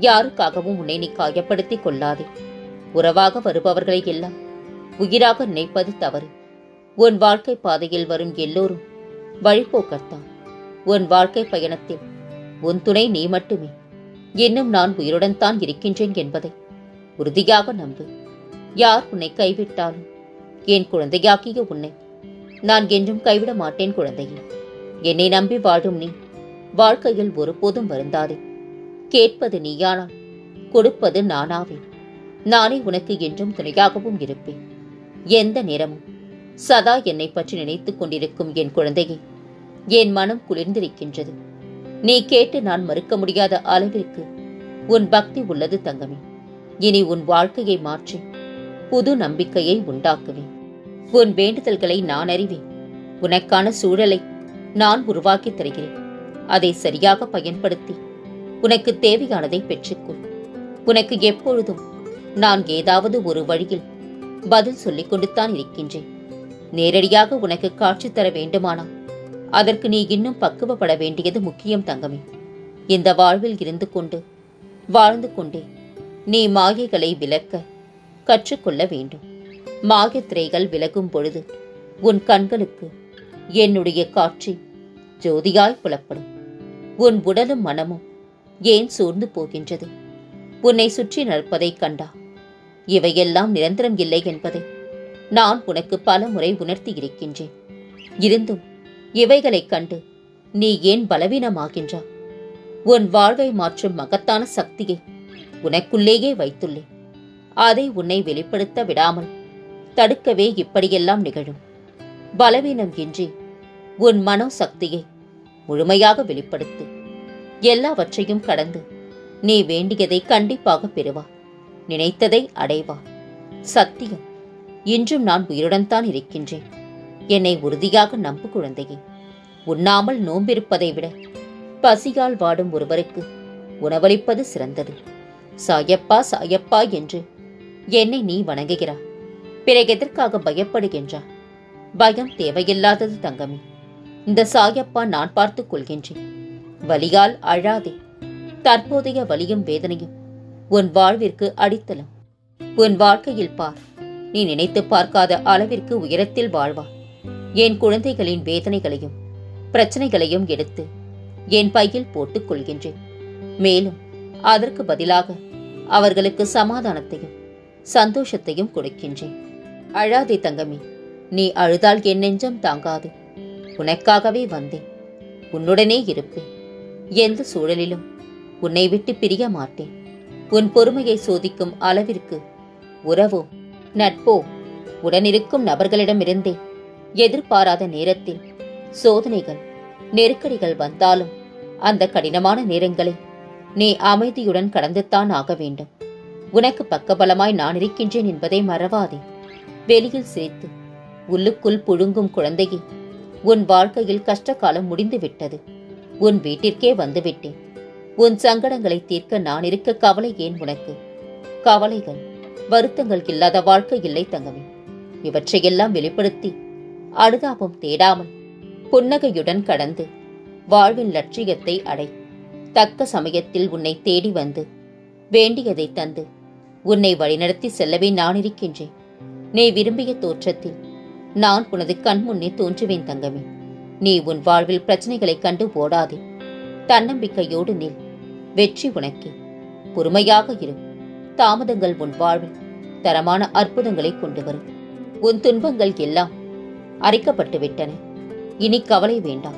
யாருக்காகவும் உன்னை நீ காயப்படுத்திக் கொள்ளாதே. உறவாக வருபவர்களை எல்லாம் உயிராக நினைப்பது தவறு. உன் வாழ்க்கை பாதையில் வரும் எல்லோரும் வழிபோக்கத்தான் உன் வாழ்க்கை பயணத்தில் உன் துணை நீ மட்டுமே. இன்னும் நான் உயிருடன் தான் இருக்கின்றேன் என்பதை உறுதியாக நம்பு. யார் உன்னை கைவிட்டாலும் என் குழந்தையாக்கிய உன்னை நான் என்றும் கைவிட மாட்டேன் குழந்தையே. என்னை நம்பி வாழும் நீ வாழ்க்கையில் ஒருபோதும் வருந்தாதே. கேட்பது நீயானால் கொடுப்பது நானாவேன் நானே உனக்கு என்றும் துணையாகவும் இருப்பேன். எந்த நேரமும் சதா என்னை பற்றி நினைத்துக் கொண்டிருக்கும் என் குழந்தையே என் மனம் குளிர்ந்திருக்கின்றது. நீ கேட்டு நான் மறுக்க முடியாத அளவிற்கு உன் பக்தி உள்ளது தங்கமே. இனி உன் வாழ்க்கையை மாற்றி புது நம்பிக்கையை உண்டாக்குவேன் உன் வேண்டுதல்களை நான் அறிவேன். உனக்கான சூழலை நான் உருவாக்கி தருகிறேன். அதை சரியாக பயன்படுத்தி உனக்கு தேவையானதை பெற்றுக்கொள். உனக்கு எப்பொழுதும் நான் ஏதாவது ஒரு வழியில் பதில் சொல்லிக் கொண்டுத்தான் இருக்கின்றேன். நேரடியாக உனக்கு காட்சி தர வேண்டுமானால் அதற்கு நீ இன்னும் பக்குவப்பட வேண்டியது முக்கியம் தங்கமே. இந்த வாழ்வில் இருந்து கொண்டு வாழ்ந்து கொண்டே நீ மாயைகளை விலக்க கற்றுக்கொள்ள வேண்டும். மாயத்திரைகள் விலகும் பொழுது உன் கண்களுக்கு என்னுடைய காட்சி ஜோதியாய் புலப்படும். உன் உடலும் மனமும் ஏன் சோர்ந்து போகின்றது? உன்னை சுற்றி நடப்பதைக் கண்டா? இவையெல்லாம் நிரந்தரம் இல்லை என்பதை நான் உனக்கு பல முறை உணர்த்தி இருக்கின்றேன். இருந்தும் இவைகளைக் கண்டு நீ ஏன் பலவீனமாகின்றா? உன் வாழ்வை மாற்றும் மகத்தான சக்தியை உனக்குள்ளேயே வைத்துள்ளேன். அதை உன்னை வெளிப்படுத்த விடாமல் தடுக்கவே இப்படியெல்லாம் நிகழும். பலவீனம் இன்றி உன் மனோ சக்தியை முழுமையாக வெளிப்படுத்து. எல்லாவற்றையும் கடந்து. நீ வேண்டியதை கண்டிப்பாக பெறுவா. நினைத்ததை அடைவா. சத்தியம். இன்றும் நான் உயிருடன் தான் இருக்கின்றேன். என்னை உறுதியாக நம்பு குழந்தையே. உண்ணாமல் நோம்பிருப்பதை விட பசியால் வாடும் ஒருவருக்கு உணவளிப்பது சிறந்தது. சாயப்பா சாயப்பா என்று என்னை நீ வணங்குகிறாய் பிறகு எதற்காக பயப்படுகின்றா? பயம் தேவையில்லாதது தங்கமே. இந்த சாயப்பா நான் பார்த்துக் கொள்கின்றேன். வலியால் அழாதே. தற்போதைய வலியும் வேதனையும் உன் வாழ்விற்கு அடித்தளம். உன் வாழ்க்கையில் பார். நீ நினைத்து பார்க்காத அளவிற்கு உயரத்தில் வாழ்வார் என் குழந்தைகளின் வேதனைகளையும் பிரச்சனைகளையும் எடுத்து என் பையில் போட்டுக் கொள்கின்றேன். மேலும் அதற்கு பதிலாக அவர்களுக்கு சமாதானத்தையும் சந்தோஷத்தையும் கொடுக்கின்றேன். அழாதே தங்கமே நீ அழுதால் என் நெஞ்சம் தாங்காது. உனக்காகவே வந்தேன். உன்னுடனே இருப்பேன். எந்த சூழலிலும் உன்னை விட்டு பிரிய மாட்டேன். உன் பொறுமையை சோதிக்கும் அளவிற்கு உறவோ நட்போ உடனிருக்கும் நபர்களிடமிருந்தே எதிர்பாராத நேரத்தில் சோதனைகள் நெருக்கடிகள் வந்தாலும் அந்த கடினமான நேரங்களை நீ அமைதியுடன் கடந்துத்தான் ஆக வேண்டும். உனக்கு பக்கபலமாய் நான் இருக்கின்றேன் என்பதை மறவாதே. வெளியில் சிரித்து உள்ளுக்குள் புழுங்கும் குழந்தையே உன் வாழ்க்கையில் கஷ்டகாலம் முடிந்து விட்டது உன் வீட்டிற்கே வந்துவிட்டேன். உன் சங்கடங்களை தீர்க்க நான் இருக்க கவலை ஏன் உனக்கு? கவலைகள் வருத்தங்கள் இல்லாத வாழ்க்கை இல்லை தங்கமே. இவற்றையெல்லாம் வெளிப்படுத்தி அனுதாபம் தேடாமல் புன்னகையுடன் கடந்து வாழ்வின் லட்சியத்தை அடை தக்க சமயத்தில் உன்னை தேடி வந்து வேண்டியதை தந்து உன்னை வழிநடத்தி செல்லவே நான் இருக்கின்றேன். நீ விரும்பிய தோற்றத்தில் நான் உனது கண் முன்னே தோன்றுவேன் தங்கமே. நீ உன் வாழ்வில் பிரச்சனைகளை கண்டு போடாதே. தன்னம்பிக்கையோடு நில். வெற்றி உனக்கே. பொறுமையாக இரு. தாமதங்கள் உன் வாழ்வில் தரமான அற்புதங்களை கொண்டு வரும். உன் துன்பங்கள் எல்லாம் அரைக்கப்பட்டு விட்டன. இனி கவலை வேண்டாம்.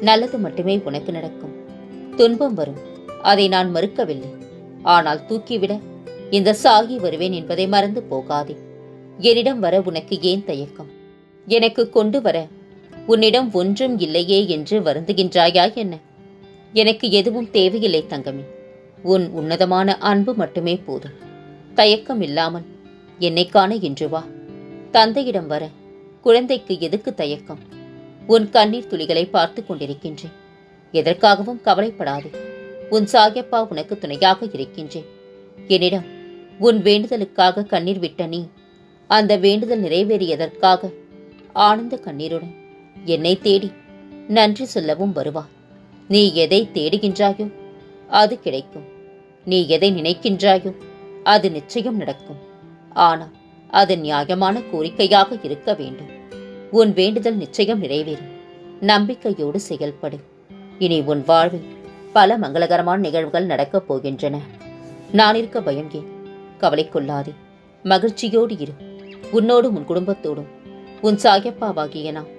நல்லது மட்டுமே உனக்கு நடக்கும். துன்பம் வரும். அதை நான் மறுக்கவில்லை. ஆனால் தூக்கிவிட இந்த சாகி வருவேன் என்பதை மறந்து போகாதே. என்னிடம் வர உனக்கு ஏன் தயக்கம்? எனக்கு கொண்டு வர உன்னிடம் ஒன்றும் இல்லையே என்று வருந்துகின்றாயா என்ன? எனக்கு எதுவும் தேவையில்லை தங்கமே. உன் உன்னதமான அன்பு மட்டுமே போதும். தயக்கம் இல்லாமல் என்னை காண இன்று வா. தந்தையிடம் வர குழந்தைக்கு எதுக்கு தயக்கம்? உன் கண்ணீர் துளிகளை பார்த்து கொண்டிருக்கின்றேன். எதற்காகவும் கவலைப்படாதே. உன் சாயப்பா உனக்கு துணையாக இருக்கின்றேன். என்னிடம் உன் வேண்டுதலுக்காக கண்ணீர் விட்ட நீ அந்த வேண்டுதல் நிறைவேறியதற்காக ஆனந்த கண்ணீருடன் என்னை தேடி. நன்றி சொல்லவும் வருவா. நீ எதை தேடுகின்றாயோ அது கிடைக்கும். நீ எதை நினைக்கின்றாயோ அது நிச்சயம் நடக்கும். ஆனால் அது நியாயமான கோரிக்கையாக இருக்க வேண்டும். உன் வேண்டுதல் நிச்சயம் நிறைவேறும். நம்பிக்கையோடு செயல்படு. இனி உன் வாழ்வில் பல மங்களகரமான நிகழ்வுகள் நடக்கப் போகின்றன. நான் இருக்க பயம் ஏன் கவலை கொள்ளாதே மகிழ்ச்சியோடு இரு. உன்னோடும் உன் குடும்பத்தோடும். உன் சாயப்பாவாகிய நான்.